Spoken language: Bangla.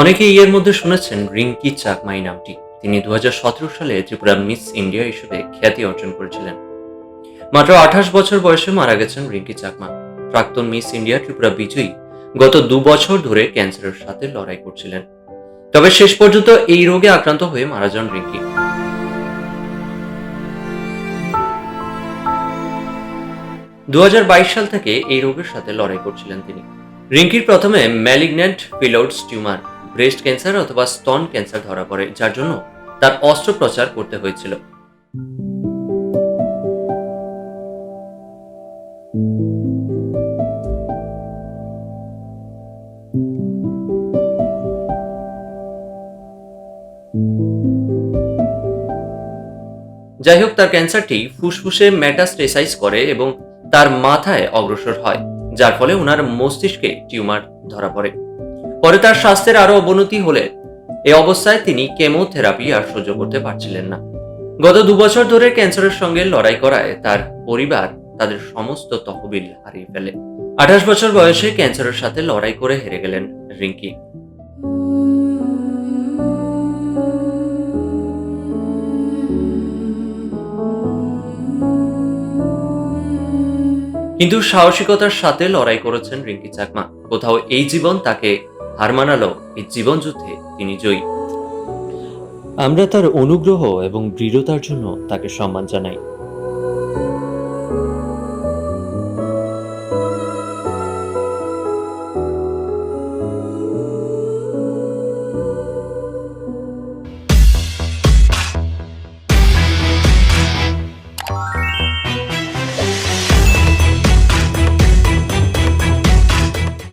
অনেকেই এর মধ্যে শুনেছেন রিঙ্কি চাকমাই নামটি। তিনি দু হাজার সতেরো সালে ত্রিপুরা মিস ইন্ডিয়া হিসেবে খ্যাতি অর্জন করেছিলেন। মাত্র আঠাশ বছর বয়সে মারা গেছেন রিঙ্কি চাকমা। প্রাক্তন মিস ইন্ডিয়া ত্রিপুরা বিজয়ী গত দু বছর ধরে ক্যান্সারের সাথে লড়াই করছিলেন। তবে শেষ পর্যন্ত এই রোগে আক্রান্ত হয়ে মারা যান রিঙ্কি। দু হাজার বাইশ সাল থেকে এই রোগের সাথে লড়াই করছিলেন তিনি। রিঙ্কির প্রথমে malignant phyllodes tumour breast cancer অথবা স্তন ক্যান্সার ধরা পড়ে, যার জন্য তার অস্ত্রোপচার করতে হয়েছিল। যাই হোক, তার ক্যান্সারটি ফুসফুসে মেটাস্টেসাইজ করে এবং তার মাথায় অগ্রসর হয়, যার ফলে ওনার মস্তিষ্কে টিউমার ধরা পড়ে। পরে তার স্বাস্থ্যের আরও অবনতি হলে এই অবস্থায় তিনি কেমোথেরাপি আর সহ্য করতে পারছিলেন না। গত দু বছর ধরে ক্যান্সারের সঙ্গে লড়াই করায় তার পরিবার তাদের সমস্ত তহবিল হারিয়ে ফেলে। আঠাশ বছর বয়সে ক্যান্সারের সাথে লড়াই করে হেরে গেলেন রিঙ্কি। কিন্তু সাহসিকতার সাথে লড়াই করেছেন রিঙ্কি চাকমা। কোথাও এই জীবন তাকে হার মানালো এই জীবনযুদ্ধে তিনি জয়ী। আমরা তার অনুগ্রহ এবং দৃঢ়তার জন্য তাকে সম্মান জানাই।